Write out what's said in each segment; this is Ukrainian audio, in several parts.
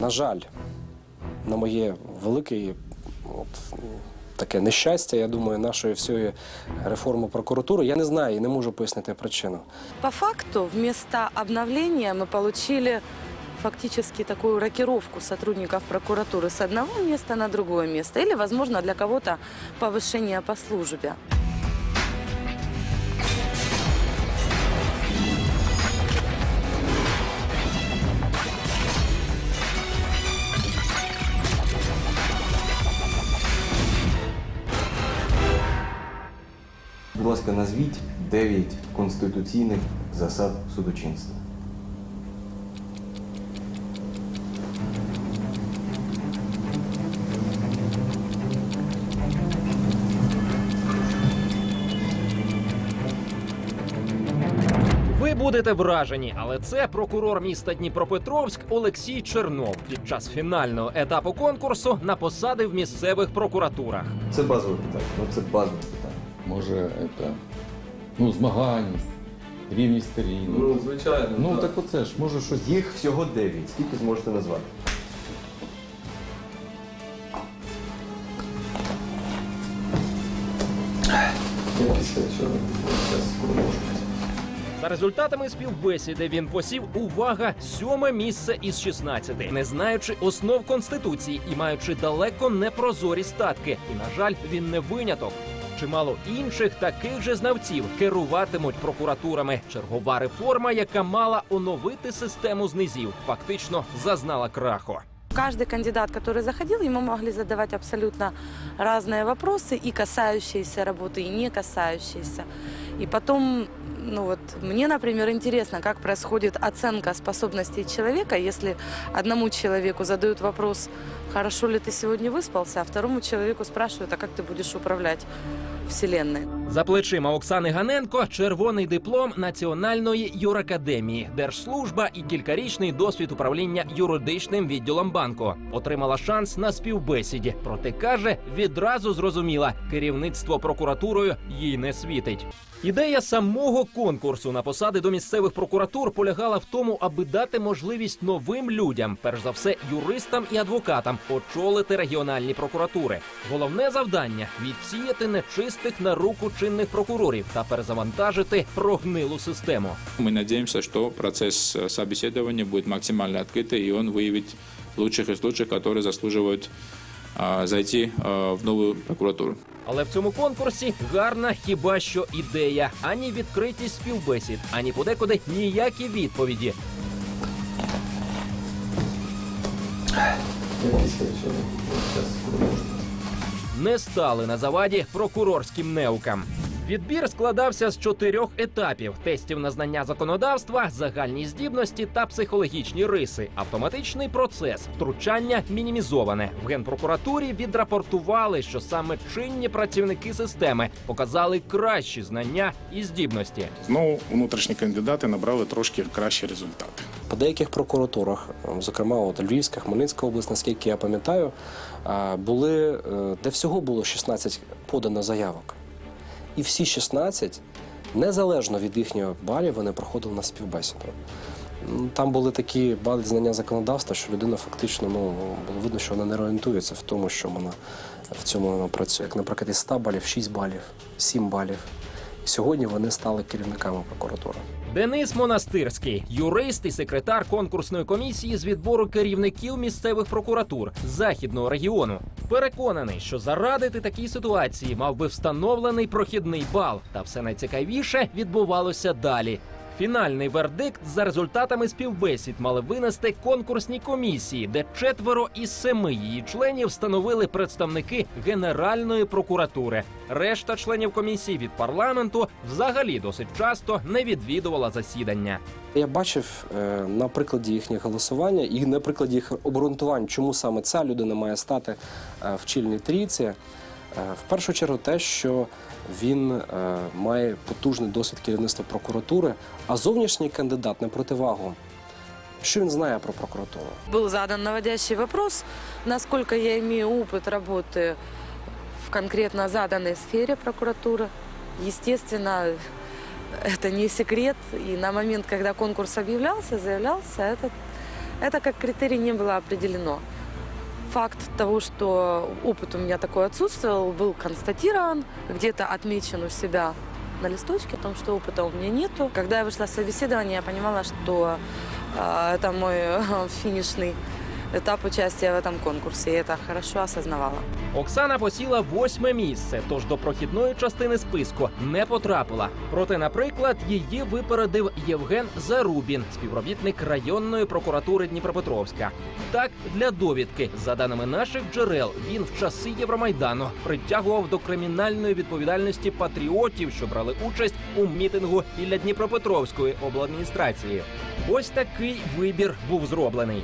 На жаль, на моє велике от, м, таке нещастя, я думаю, нашої всієї реформи прокуратури. Я не знаю і не можу пояснити причину. По факту, вместо обновления мы получили фактически такую рокировку сотрудников прокуратуры с одного места на другое место. Или, возможно, для кого-то повышение по службе. Будь ласка, назвіть 9 конституційних засад судочинства. Ви будете вражені, але це прокурор міста Дніпропетровськ Олексій Чернов під час фінального етапу конкурсу на посади в місцевих прокуратурах. Це базове питання. Ну це базове. Може, це ну, змаганність, рівність сторін. звичайно. Ну так оце ж, може щось. Їх всього 9. Скільки зможете назвати? За результатами співбесіди він посів увага сьоме місце із 16, не знаючи основ конституції і маючи далеко непрозорі статки. І на жаль, він не виняток Чимало інших таких же знавців керуватимуть прокуратурами. Чергова реформа, яка мала оновити систему знизів, фактично зазнала краху. Каждый кандидат, который заходил, ему могли задавать абсолютно разные вопросы, и касающиеся работы, и не касающиеся. И потом, ну вот, мне, например, интересно, как происходит оценка способностей человека, если одному человеку задают вопрос, хорошо ли ты сегодня выспался, а второму человеку спрашивают, а как ты будешь управлять Вселенной. За плечима Оксани Ганенко червоний диплом Національної юракадемії, держслужба і кількарічний досвід управління юридичним відділом банку. Отримала шанс на співбесіді. Проте каже, відразу зрозуміла, керівництво прокуратурою їй не світить. Ідея самого конкурсу на посади до місцевих прокуратур полягала в тому, аби дати можливість новим людям, перш за все юристам і адвокатам, очолити регіональні прокуратури. Головне завдання відсіяти нечистих на руку чинних прокурорів та перезавантажити прогнилу систему. Мы надеемся, что процесс э, собеседования будет максимально открытый, и он выявит лучших из лучших, которые заслуживают а, зайти а, в новую прокуратуру. Але в цьому конкурсі гарна хіба що ідея, ані відкритість співбесід, ані подекуди ніякі відповіді. не стали на заваді прокурорським неукам. Відбір складався з чотирьох етапів: тестів на знання законодавства, загальні здібності та психологічні риси. Автоматичний процес втручання мінімізоване. В генпрокуратурі відрапортували, що саме чинні працівники системи показали кращі знання і здібності. Ну, внутрішні кандидати набрали трошки кращі результати. По деяких прокуратурах, ем, зокрема от Львівська, Хмельницька область, наскільки я пам'ятаю, е, були е, де всього було 16 подано заявок. І всі 16, незалежно від їхньої балів, вони проходили на співбесіду. Там були такі бали знання законодавства, що людина фактично ну, було видно, що вона не орієнтується в тому, що вона в цьому вона працює. Як, наприклад, із 100 балів 6 балів, 7 балів. Сьогодні вони стали керівниками прокуратури. Денис Монастирський, юрист і секретар конкурсної комісії з відбору керівників місцевих прокуратур західного регіону, переконаний, що зарадити такій ситуації мав би встановлений прохідний бал. Та все найцікавіше відбувалося далі. Фінальний вердикт за результатами співбесід мали винести конкурсні комісії, де четверо із семи її членів становили представники Генеральної прокуратури. Решта членів комісії від парламенту взагалі досить часто не відвідувала засідання. Я бачив е, на прикладі їхніх голосування і на прикладі їх обґрунтувань, чому саме ця людина має стати е, в чільній трійці. Е, В першу чергу те, що він е, має потужний досвід керівництва прокуратури, а зовнішній кандидат на противагу. Що він знає про прокуратуру? Был задан наводящий вопрос, насколько я имею опыт работы в конкретно заданной сфере прокуратуры. Естественно, это не секрет. И на момент, когда конкурс объявлялся, заявлялся этот Это как критерий не было определено. Факт того, что опыт у меня такой отсутствовал, был констатирован, где-то отмечен у себя на листочке о том, что опыта у меня нету. Когда я вышла с собеседования, я понимала, что э, это мой э, финишный этап участия в этом конкурсе. Я это хорошо осознавала. Оксана посіла восьме місце, тож до прохідної частини списку не потрапила. Проте, наприклад, її випередив Євген Зарубін, співробітник районної прокуратури Дніпропетровська. Так, для довідки, за даними наших джерел, він в часи Євромайдану притягував до кримінальної відповідальності патріотів, що брали участь у мітингу біля Дніпропетровської обладміністрації. Ось такий вибір був зроблений.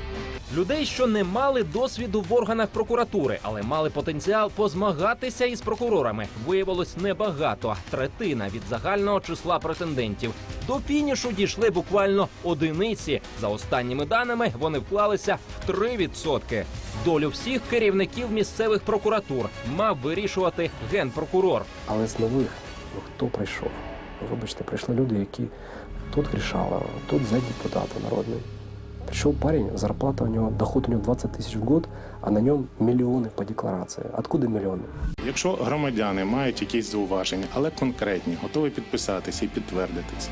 Людей, що не мали досвіду в органах прокуратури, але мали потенціал позмагатися із прокурорами, виявилось небагато третина від загального числа претендентів. До фінішу дійшли буквально одиниці. За останніми даними вони вклалися в 3%. Долю всіх керівників місцевих прокуратур мав вирішувати генпрокурор. Але з нових, ну хто прийшов? Вибачте, прийшли люди, які тут грішали, тут за депутата народний. Прийшов парень, зарплата у нього, доход у нього 20 тисяч в год, а на ньому мільйони по декларації. Откуда мільйони? Якщо громадяни мають якісь зауваження, але конкретні, готові підписатися і підтвердити це,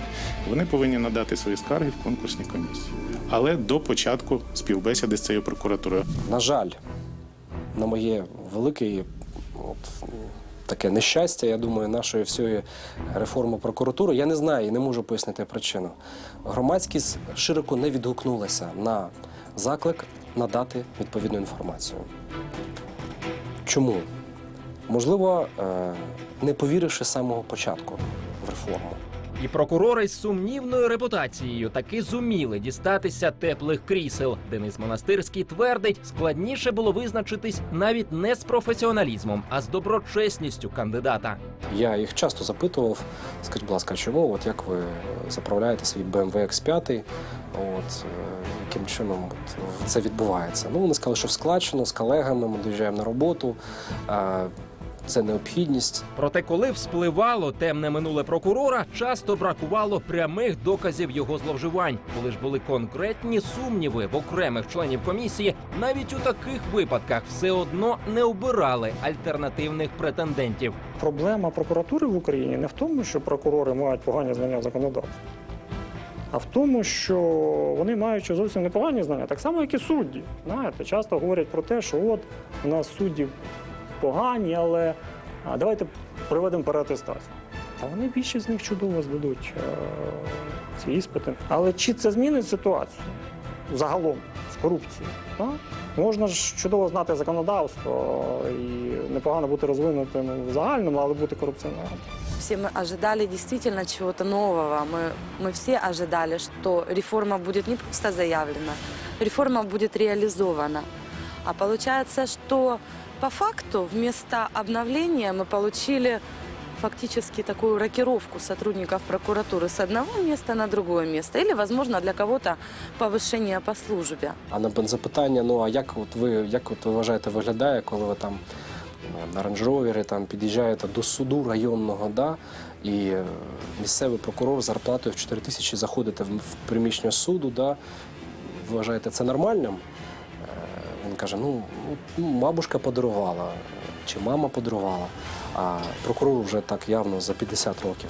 вони повинні надати свої скарги в конкурсній комісії. Але до початку співбесіди з цією прокуратурою. На жаль, на моє велике от, таке нещастя, я думаю, нашої всієї реформи прокуратури, я не знаю і не можу пояснити причину. Громадськість широко не відгукнулася на заклик надати відповідну інформацію. Чому? Можливо, е, не повіривши з самого початку в реформу. І прокурори з сумнівною репутацією таки зуміли дістатися теплих крісел. Денис Монастирський твердить, складніше було визначитись навіть не з професіоналізмом, а з доброчесністю кандидата. Я їх часто запитував, скажіть, будь ласка, чому, от як ви заправляєте свій BMW X5, от, е, яким чином це відбувається? Ну, вони сказали, що в складчину з колегами ми доїжджаємо на роботу, е, це необхідність. Проте, коли вспливало темне минуле прокурора, часто бракувало прямих доказів його зловживань. Коли ж були конкретні сумніви в окремих членів комісії, навіть у таких випадках все одно не обирали альтернативних претендентів. Проблема прокуратури в Україні не в тому, що прокурори мають погані знання законодавства, а в тому, що вони мають зовсім непогані знання, так само, як і судді. Знаєте, часто говорять про те, що от у нас судді погані, але а, давайте проведемо переатестацію. Та вони більшість з них чудово здадуть е, ці іспити. Але чи це змінить ситуацію загалом з корупцією? Так? Можна ж чудово знати законодавство і непогано бути розвинутим в загальному, але бути корупціонером. Все мы ожидали действительно чего-то нового. Мы, мы все ожидали, что реформа будет не просто заявлена, реформа будет реализована. А получается, что по факту вместо обновления мы получили фактически такую рокировку сотрудников прокуратуры с одного места на другое место. Или, возможно, для кого-то повышение по службе. А на запитання, ну а як от ви як от ви вважаєте, виглядає, коли ви там ну, на рейндж-ровері там під'їжджаєте до суду районного, да, і е, місцевий прокурор з зарплатою в 4 тисячі заходите в, в приміщення суду, да, ви вважаєте це нормальним? Каже: ну, ну, бабушка подарувала, чи мама подарувала, а прокурору вже так явно за 50 років.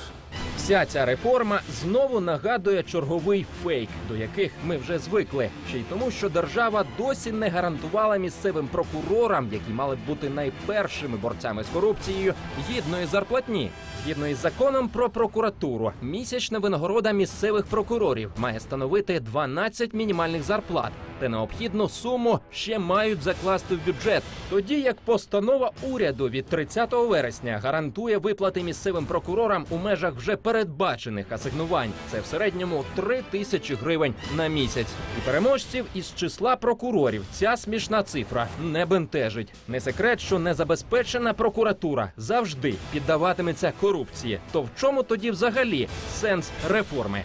Вся ця реформа знову нагадує черговий фейк, до яких ми вже звикли. Ще й тому, що держава досі не гарантувала місцевим прокурорам, які мали б бути найпершими борцями з корупцією, гідної зарплатні. Згідно із законом про прокуратуру, місячна винагорода місцевих прокурорів має становити 12 мінімальних зарплат. Та необхідну суму ще мають закласти в бюджет. Тоді як постанова уряду від 30 вересня гарантує виплати місцевим прокурорам у межах вже передбачених асигнувань. Це в середньому 3 тисячі гривень на місяць. І переможців із числа прокурорів ця смішна цифра не бентежить. Не секрет, що незабезпечена прокуратура завжди піддаватиметься корупції. То в чому тоді взагалі сенс реформи?